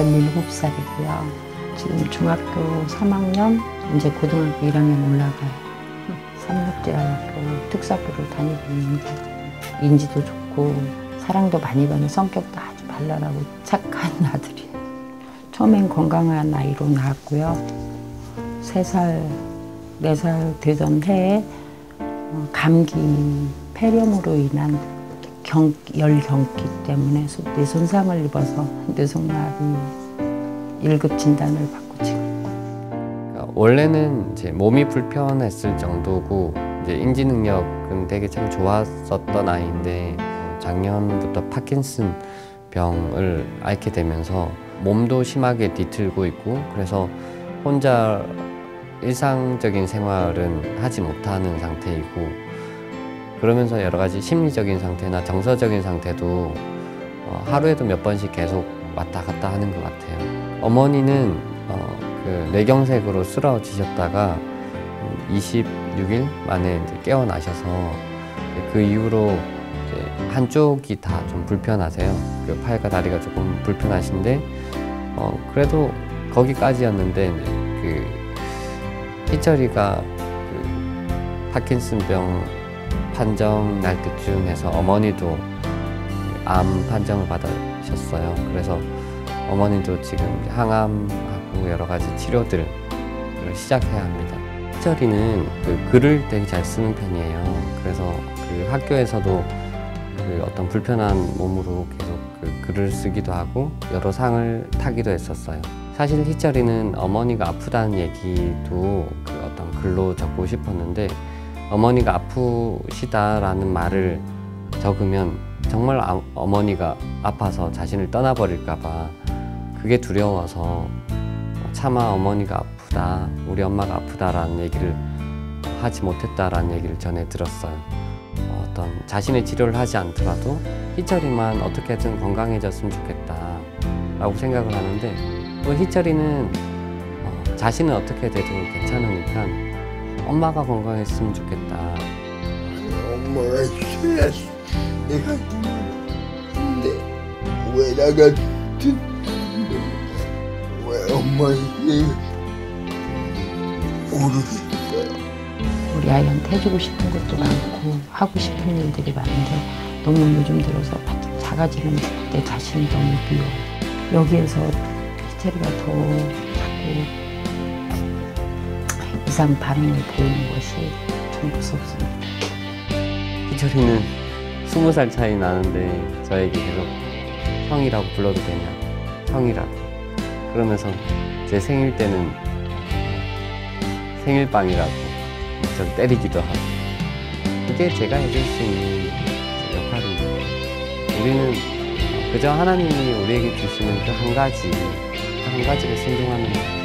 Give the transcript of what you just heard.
37살이고요. 지금 중학교 3학년, 이제 고등학교 1학년 올라가요. 삼육제학교 특사부를 다니고 있는데 인지도 좋고 사랑도 많이 받는 성격도 아주 발랄하고 착한 아들이에요. 처음엔 건강한 아이로 나왔고요. 3살, 4살 되던 해에 어, 감기 폐렴으로 인한 경, 열 경기 때문에 뇌 손상을 입어서 뇌성마비 1급 진단을 받고 지금. 그러니까 원래는 이제 몸이 불편했을 정도고 이제 인지 능력은 되게 참 좋았었던 아이인데 작년부터 파킨슨 병을 앓게 되면서 몸도 심하게 뒤틀고 있고 그래서 혼자 일상적인 생활은 하지 못하는 상태이고 그러면서 여러 가지 심리적인 상태나 정서적인 상태도 어, 하루에도 몇 번씩 계속 왔다 갔다 하는 것 같아요. 어머니는 어, 그 뇌경색으로 쓰러지셨다가 26일 만에 깨어나셔서 그 이후로 한쪽이 다 좀 불편하세요. 그 팔과 다리가 조금 불편하신데 어, 그래도 거기까지였는데 그 희철이가 그 파킨슨병 판정 날 때쯤 해서 어머니도 암 판정을 받으셨어요. 그래서 어머니도 지금 항암하고 여러 가지 치료들을 시작해야 합니다. 희철이는 그 글을 되게 잘 쓰는 편이에요. 그래서 그 학교에서도 그 어떤 불편한 몸으로 계속 그 글을 쓰기도 하고 여러 상을 타기도 했었어요. 사실 희철이는 어머니가 아프다는 얘기도 그 어떤 글로 적고 싶었는데 어머니가 아프시다라는 말을 적으면 정말 아, 어머니가 아파서 자신을 떠나버릴까봐 그게 두려워서 차마 어머니가 아프다, 우리 엄마가 아프다라는 얘기를 하지 못했다라는 얘기를 전해 들었어요. 어떤 자신의 치료를 하지 않더라도 희철이만 어떻게든 건강해졌으면 좋겠다라고 생각을 하는데 또 희철이는 어, 자신은 어떻게 돼도 괜찮으니까 엄마가 건강했으면 좋겠다. 엄마가 싫었어. 내가 근데 왜 나가 왜 엄마에게 모르겠어요. 우리 아이한테 해주고 싶은 것도 많고 하고 싶은 일들이 많은데 너무 요즘 들어서 작아지는 내 자신이 너무 미워. 여기에서 희철이가 더 자꾸 이상 반응을 보이는 것이 좀 무섭습니다. 희철이는 스무 살 차이 나는데 저에게 계속 형이라고 불러도 되냐? 형이라고 그러면서 제 생일 때는 생일빵이라고 저 때리기도 하고. 그게 제가 해줄 수 있는 역할입니다. 우리는 그저 하나님이 우리에게 주시는 그 한 가지 그한 가지를 순종하는